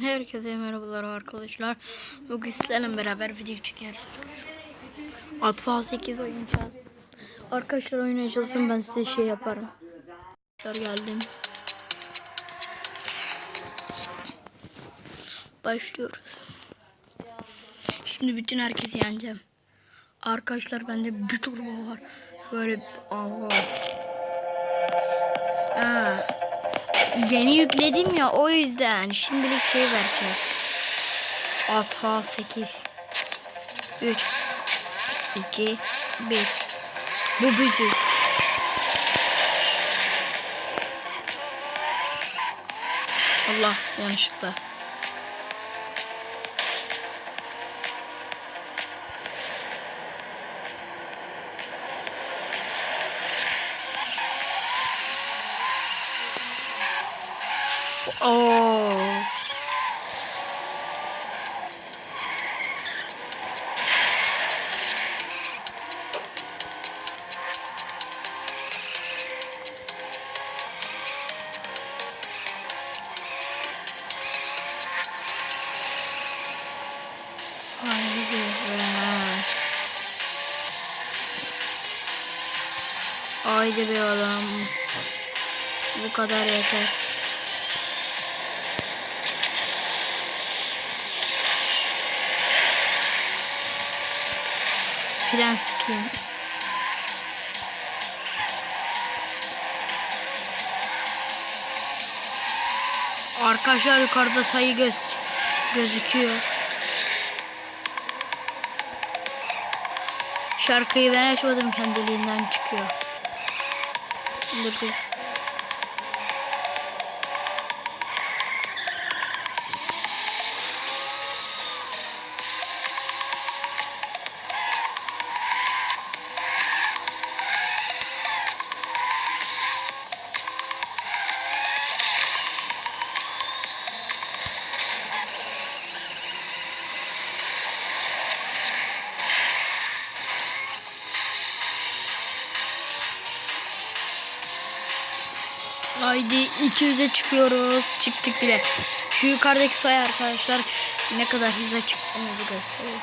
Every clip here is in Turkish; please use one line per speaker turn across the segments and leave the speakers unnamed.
herkese merhabalar arkadaşlar. Bugün sizlerle beraber video çekiyoruz. Atfal 8 oynayacağız. Arkadaşlar oynayacağız. Ben size şey yaparım. Arkadaşlar geldim. Başlıyoruz. Şimdi bütün herkesi yeneceğim. Arkadaşlar bende bir turbo var. Böyle Aa. Ha. Yeni yükledim ya o yüzden şimdilik şey vereceğim. Atfa 8 3 2 1 Bu biziz. Allah yanlışlıkla. Oo. Haydi be. Oğlum. Bu kadar yeter. Fren sıkayım. Arkadaşlar yukarıda sayı göz gözüküyor. Şarkıyı ben açmadım kendiliğinden çıkıyor. Dur dur. Haydi 200'e çıkıyoruz. Çıktık bile. Şu yukarıdaki sayı arkadaşlar ne kadar hıza çıktığımızı gösteriyor.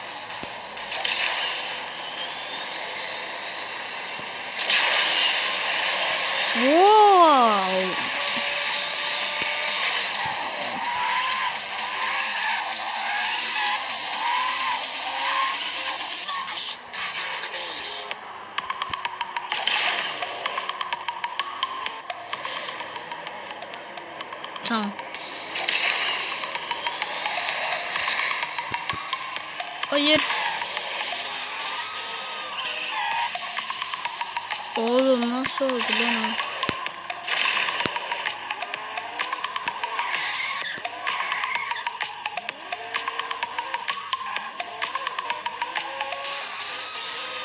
Wow. Tamam. Hayır. Oğlum nasıl oldu lan o?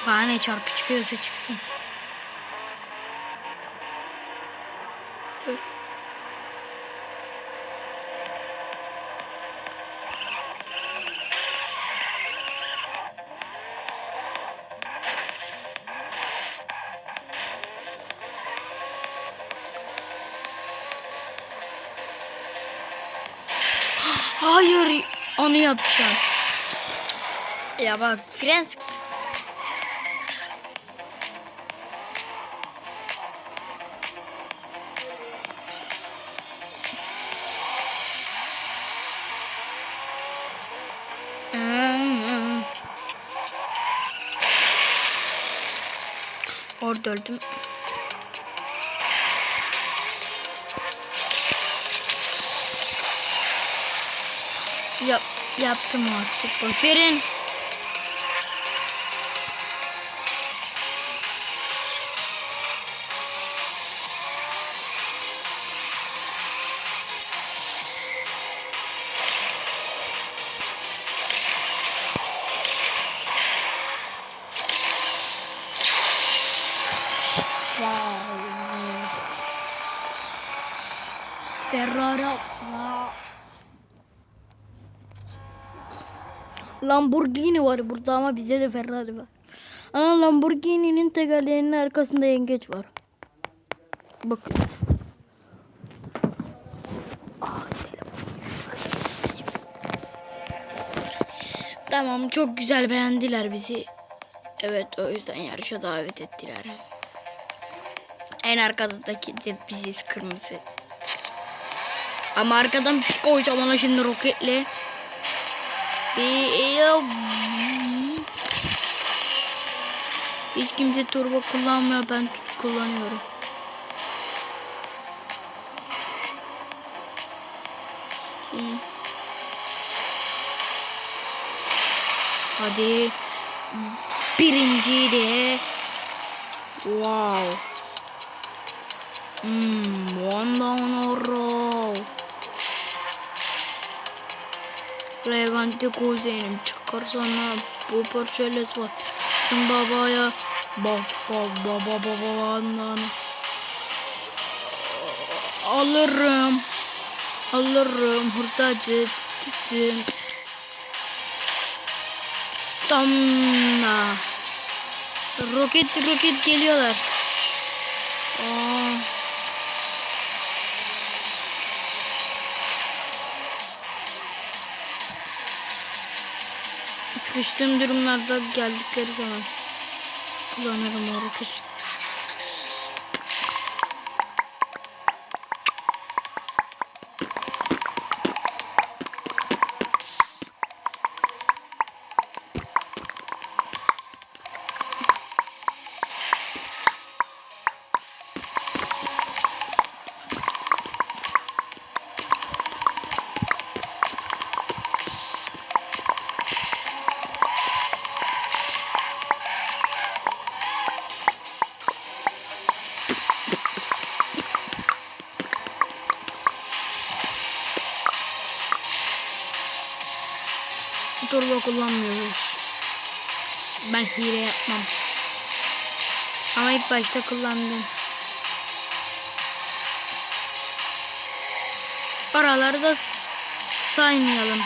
Bana ne çarpı çıkıyorsa çıksın. Hayır onu yapacağım. Ya bak fren sıktı. Hmm. Orada öldüm. Yap, yaptım artık. Boş verin. Wow. Ferrari atla. Lamborghini var burada ama bize de Ferrari var. Ama Lamborghini'nin tekerleğinin arkasında yengeç var. Bakın. Tamam çok güzel beğendiler bizi. Evet o yüzden yarışa davet ettiler. En arkadaki de biziz kırmızı. Ama arkadan koyacağım ona şimdi roketle. Hiç kimse turbo kullanmıyor ben kullanıyorum. Hadi. Birinci de. Wow. Hmm, one down a row. Elegante kuzenim çıkar sana bu parçayla var. Sun babaya bak bak baba babandan. Alırım. Alırım hurdacı tititim. Damla. Roket roket geliyorlar. Aa. Sıkıştığım durumlarda geldikleri zaman kullanırım o. Turbo kullanmıyoruz. Ben hile yapmam. Ama ilk başta kullandım. Paraları da saymayalım.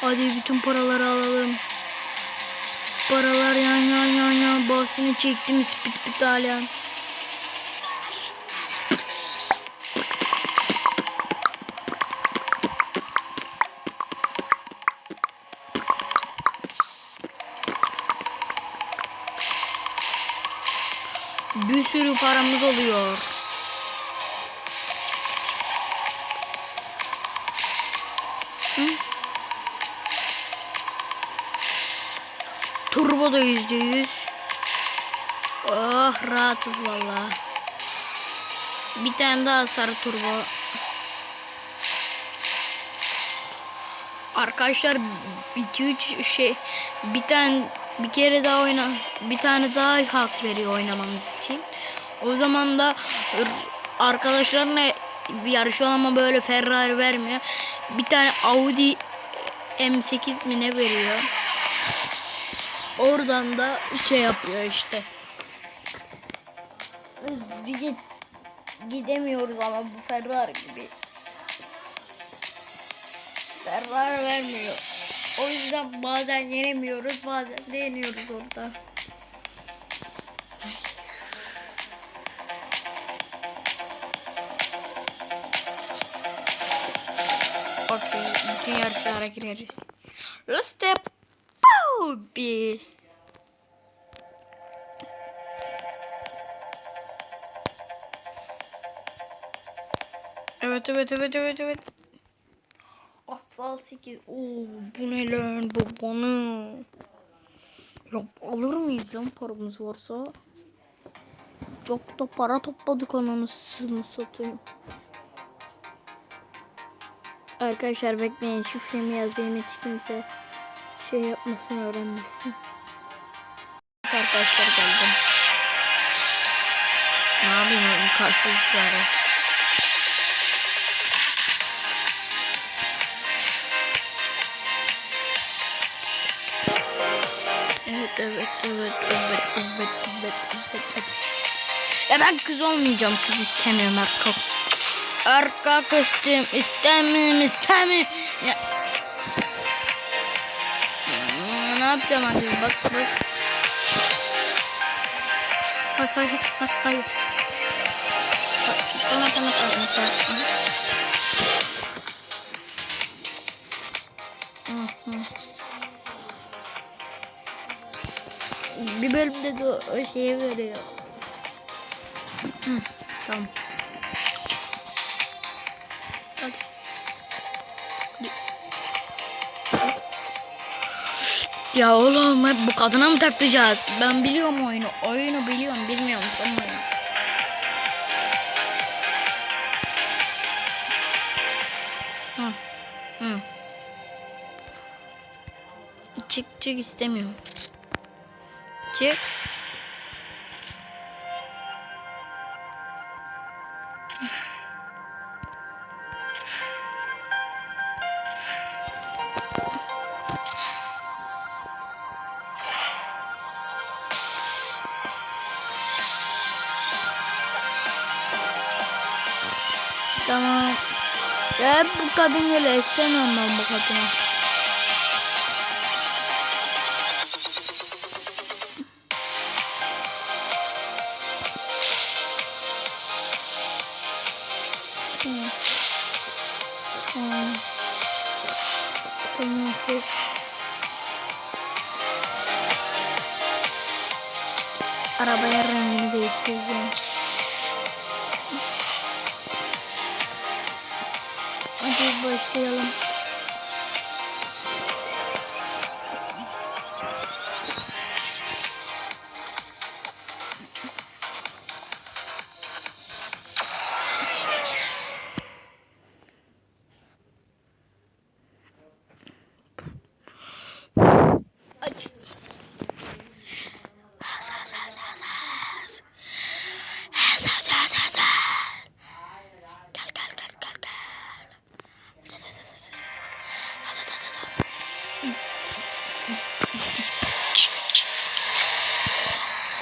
Hadi bütün paraları alalım. Paralar yan yan yan yan. Basını çektim spit bit hala. Sürü paramız oluyor. Turbo da yüzde yüz. Oh rahatız valla. Bir tane daha sarı turbo. Arkadaşlar 2 3 şey bir tane bir kere daha oyna bir tane daha hak veriyor oynamamız için. O zaman da bir yarışıyor ama böyle Ferrari vermiyor. Bir tane Audi M8 mi ne veriyor? Oradan da şey yapıyor işte. Gidemiyoruz ama bu Ferrari gibi. Ferrari vermiyor. O yüzden bazen yenemiyoruz, bazen de yeniyoruz orada. Yarışlara gireriz. Let's step Bobby. Evet, evet, evet, evet, evet. Asfalt 8. Oo, bu ne lan bu bana. Ya alır mıyız lan paramız varsa? Çok da para topladık ananısını satayım. Arkadaşlar bekleyin şifremi yazayım hiç kimse şey yapmasın öğrenmesin. Arkadaşlar geldim. Ne yapayım karpuzları? Evet evet evet evet evet evet evet. Ya ben kız olmayacağım kız istemiyorum erkek. Arka kıstım istemiyorum istemiyorum. Ya. Ne yapacağım artık bak bak. Hayır hayır hayır hayır. Tamam tamam tamam tamam. Bir bölümde de o şeye veriyor. Hı, tamam. Ya oğlum hep bu kadına mı taklayacağız? Ben biliyorum oyunu. Oyunu biliyorum. Bilmiyorum sen oyunu. Hı. Hı. Çık çık istemiyorum. Çık. Hep bu kadın öyle istemiyorum ben bu kadını. Arabaya rengini değiştireceğim. Başlayalım.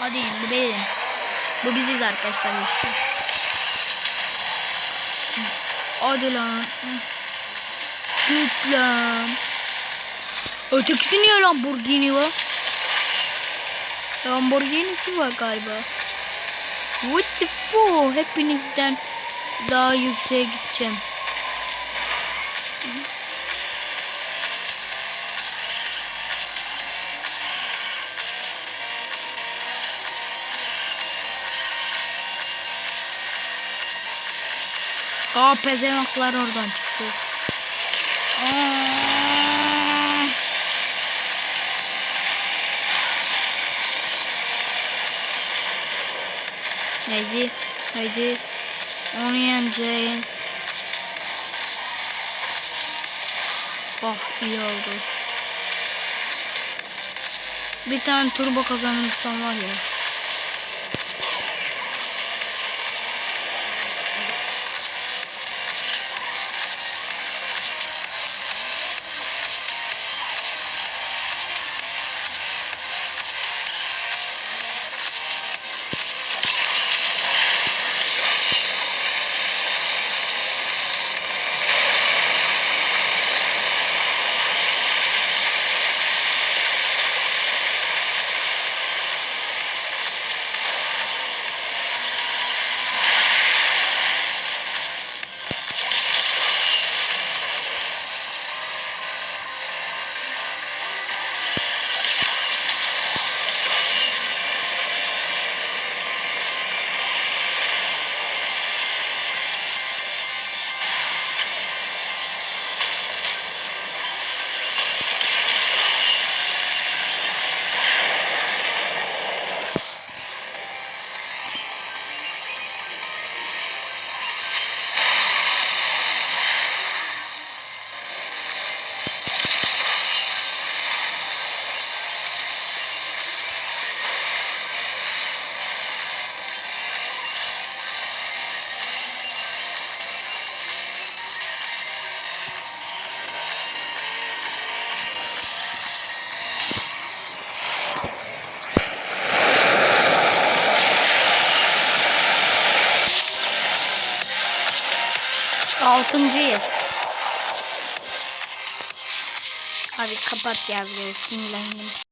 Hadi bu benim. Bu biziz arkadaşlar işte. Hadi lan. Git lan. Ötekisi niye Lamborghini var? Lamborghini'si var galiba. What the fuck? Hepinizden daha yükseğe gideceğim. Aa pezevenkler oradan çıktı. Aa. Haydi, haydi. Onu yeneceğiz. Oh iyi oldu. Bir tane turbo kazanırsam var ya. Altıncıyız. Abi kapat ya videoyu sinirlendim.